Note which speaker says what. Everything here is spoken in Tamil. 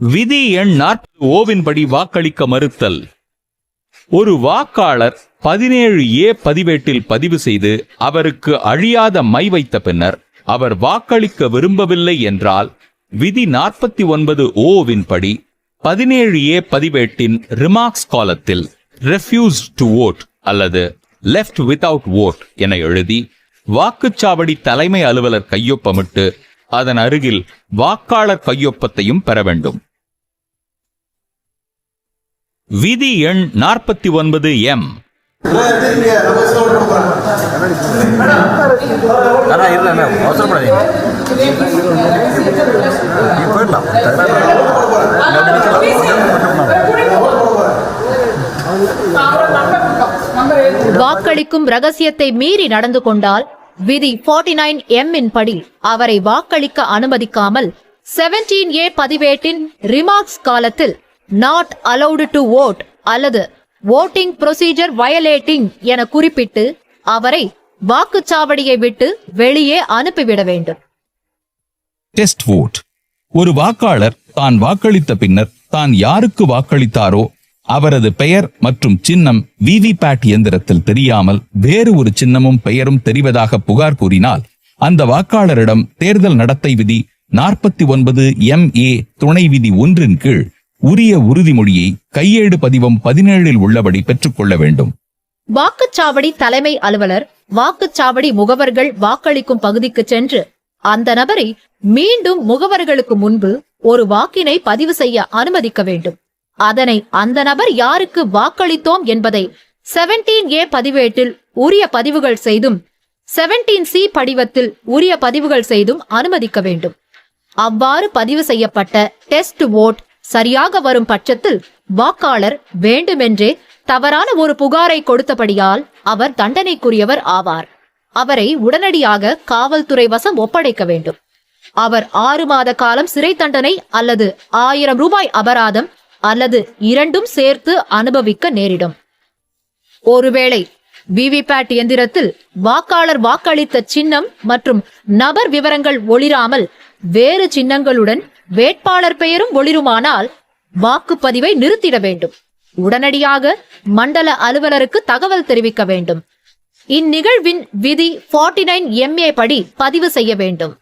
Speaker 1: விதி எண் நாற்பது ஓவின்படி வாக்களிக்க மறுத்தல். ஒரு வாக்காளர் பதினேழு ஏ பதிவேட்டில் பதிவு செய்து அவருக்கு அழியாத மை வைத்த பின்னர் அவர் வாக்களிக்க விரும்பவில்லை என்றால் விதி நாற்பத்தி ஒன்பது ஓவின் படி பதினேழு ஏ பதிவேட்டின் ரிமார்க்ஸ் காலத்தில் ரெஃப்யூஸ் டு ஓட் அல்லது லெஃப்ட் வித்தவுட் ஓட் என எழுதி வாக்குச்சாவடி தலைமை அலுவலர் கையொப்பமிட்டு அதன் அருகில் வாக்காளர் கையொப்பத்தையும் பெற வேண்டும். விதி எண் நாற்பத்தி ஒன்பது எம்.
Speaker 2: வாக்களிக்கும் ரகசியத்தை மீறி நடந்து கொண்டால் விதி 49 நைன் எம் இன் படி அவரை வாக்களிக்க அனுமதிக்காமல் 17 ஏ பதிவேட்டின் ரிமார்க்ஸ் காலத்தில் நாட் அலௌடு டு ஓட் அல்லது ஓட்டிங் ப்ரொசீஜர் வயலேட்டிங் என குறிப்பிட்டு அவரை வாக்குச்சாவடியை விட்டு வெளியே அனுப்பிவிட வேண்டும்.
Speaker 1: டெஸ்ட் வோட் ஒரு வாக்காளர் தான் வாக்களித்த பின்னர் தான் யாருக்கு வாக்களித்தாரோ அவரது பெயர் மற்றும் சின்னம் விவிபேட் இயந்திரத்தில் தெரியாமல் வேறு ஒரு சின்னமும் பெயரும் தெரிவதாக புகார் கூறினால் அந்த வாக்காளரிடம் தேர்தல் நடத்தை விதி நாற்பத்தி ஒன்பது எம் ஏ துணை விதி ஒன்றின் கீழ் உரிய உறுதிமொழியை கையேடு பதிவம் பதினேழில் உள்ளபடி பெற்றுக்கொள்ள வேண்டும்.
Speaker 2: வாக்குச்சாவடி தலைமை அலுவலர் வாக்குச்சாவடி முகவர்கள் வாக்களிக்கும் பகுதிக்கு சென்று அந்த நபரை மீண்டும் முகவர்களுக்கு முன்பு ஒரு வாக்கினை பதிவு செய்ய அனுமதிக்க வேண்டும். அதனை அந்த நபர் யாருக்கு வாக்களித்தோம் என்பதை 17 ஏ பதிவேட்டில் உரிய பதிவுகள் செய்தும் 17 சி படிவத்தில் உரிய பதிவுகள் செய்தும் அனுமதிக்க வேண்டும். அவ்வாறு பதிவு செய்யப்பட்ட டெஸ்ட் ஓட் சரியாக வரும் பட்சத்தில் வாக்காளர் வேண்டுமென்றே தவறான ஒரு புகாரை கொடுத்தபடியால் அவர் தண்டனைக்குரியவர் ஆவார். அவரை உடனடியாக காவல்துறை வசம் ஒப்படைக்க வேண்டும். அவர் ஆறு மாத காலம் சிறை தண்டனை அல்லது ஆயிரம் ரூபாய் அபராதம் அல்லது இரண்டும் சேர்த்து அனுபவிக்க நேரிடும். ஒருவேளை விவிபேட் எந்திரத்தில் வாக்காளர் வாக்களித்த சின்னம் மற்றும் நபர் விவரங்கள் ஒளிராமல் வேறு சின்னங்களுடன் வேட்பாளர் பெயரும் ஒளிருமானால் வாக்குப்பதிவை நிறுத்திட வேண்டும். உடனடியாக மண்டல அலுவலருக்கு தகவல் தெரிவிக்க வேண்டும். இந்நிகழ்வின் விதி 49 நைன் எம்ஏ படி பதிவு செய்ய வேண்டும்.